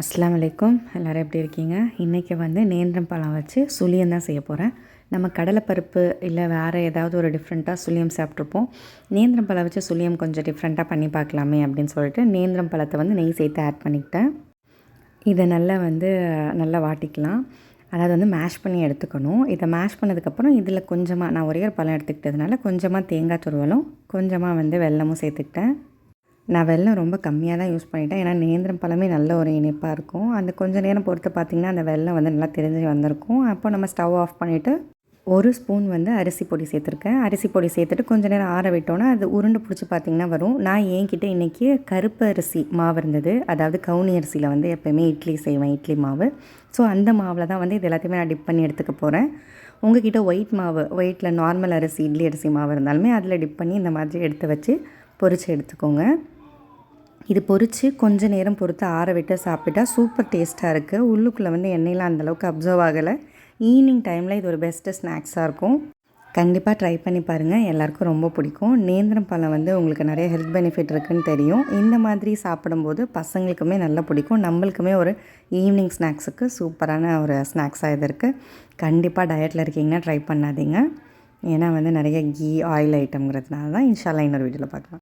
அஸ்லாம் வலைக்கும் எல்லோரும் எப்படி இருக்கீங்க? இன்றைக்கி வந்து நேந்திரம் பழம் வச்சு சுழியம் தான் செய்ய போகிறேன் நம்ம கடலைப்பருப்பு இல்லை வேறு ஏதாவது ஒரு டிஃப்ரெண்ட்டாக சுழியம் சாப்பிட்ருப்போம் நேந்திரம் பழம் வச்சு சுழியம் கொஞ்சம் டிஃப்ரெண்ட்டாக பண்ணி பார்க்கலாமே அப்படின்னு சொல்லிட்டு நேந்திரம் பழத்தை வந்து நெய் சேர்த்து ஆட் பண்ணிக்கிட்டேன். இதை நல்லா வந்து நல்லா வாட்டிக்கலாம். அதாவது வந்து மேஷ் பண்ணி எடுத்துக்கணும். இதை மேஷ் பண்ணதுக்கப்புறம் இதில் கொஞ்சமாக நான் ஒரே ஒரு பழம் எடுத்துக்கிட்டதுனால கொஞ்சமாக தேங்காய் துருவலும் கொஞ்சமாக வந்து வெல்லமும் சேர்த்துக்கிட்டேன். நான் வெள்ளம் ரொம்ப கம்மியாக தான் யூஸ் பண்ணிட்டேன். ஏன்னா நேந்திரம் பழமே நல்ல ஒரு இனிப்பாக இருக்கும். அந்த கொஞ்ச நேரம் பொறுத்து பார்த்திங்கன்னா அந்த வெல்லம் வந்து நல்லா தெரிஞ்சு வந்திருக்கும். அப்போ நம்ம ஸ்டவ் ஆஃப் பண்ணிவிட்டு ஒரு ஸ்பூன் வந்து அரிசி பொடி சேர்த்துருக்கேன். அரிசி பொடி சேர்த்துட்டு கொஞ்ச நேரம் ஆற விட்டோன்னா அது உருண்டு பிடிச்சி பார்த்திங்கன்னா வரும். நான் என்கிட்ட இன்றைக்கி கருப்பு அரிசி மாவு இருந்தது. அதாவது கவுனி அரிசியில் வந்து எப்போயுமே இட்லி செய்வேன் இட்லி மாவு. ஸோ அந்த மாவில் தான் வந்து இது எல்லாத்தையுமே நான் டிப் பண்ணி எடுத்துக்க போகிறேன் உங்ககிட்ட ஒயிட் மாவு ஒயிட்டில் நார்மல் அரிசி இட்லி அரிசி மாவு இருந்தாலுமே அதில் டிப் பண்ணி இந்த மாதிரி எடுத்து வச்சு பொரித்து எடுத்துக்கோங்க. இது பொரித்து கொஞ்ச நேரம் பொறுத்து ஆற விட்டு சாப்பிட்டா சூப்பர் டேஸ்ட்டாக இருக்குது உள்ளுக்குள்ளே வந்து எண்ணெயெலாம் அந்தளவுக்கு அப்சர்வ் ஆகலை. ஈவினிங் டைமில் இது ஒரு பெஸ்ட்டு ஸ்நாக்ஸாக இருக்கும். கண்டிப்பாக ட்ரை பண்ணி பாருங்கள் எல்லாருக்கும் ரொம்ப பிடிக்கும். நேந்திரம் பழம் வந்து உங்களுக்கு நிறைய ஹெல்த் பெனிஃபிட் இருக்குதுன்னு தெரியும். இந்த மாதிரி சாப்பிடும்போது பசங்களுக்குமே நல்லா பிடிக்கும். நம்மளுக்குமே ஒரு ஈவினிங் ஸ்நாக்ஸுக்கு சூப்பரான ஒரு ஸ்நாக்ஸாக இது இருக்குது கண்டிப்பாக டயட்டில் இருக்கீங்கன்னா ட்ரை பண்ணாதீங்க. ஏன்னா வந்து நிறைய கீ ஆயில் ஐட்டம்ங்கிறதுனால தான் இன்ஷால்லாம் இன்னொரு வீடியோவில் பார்க்கலாம்.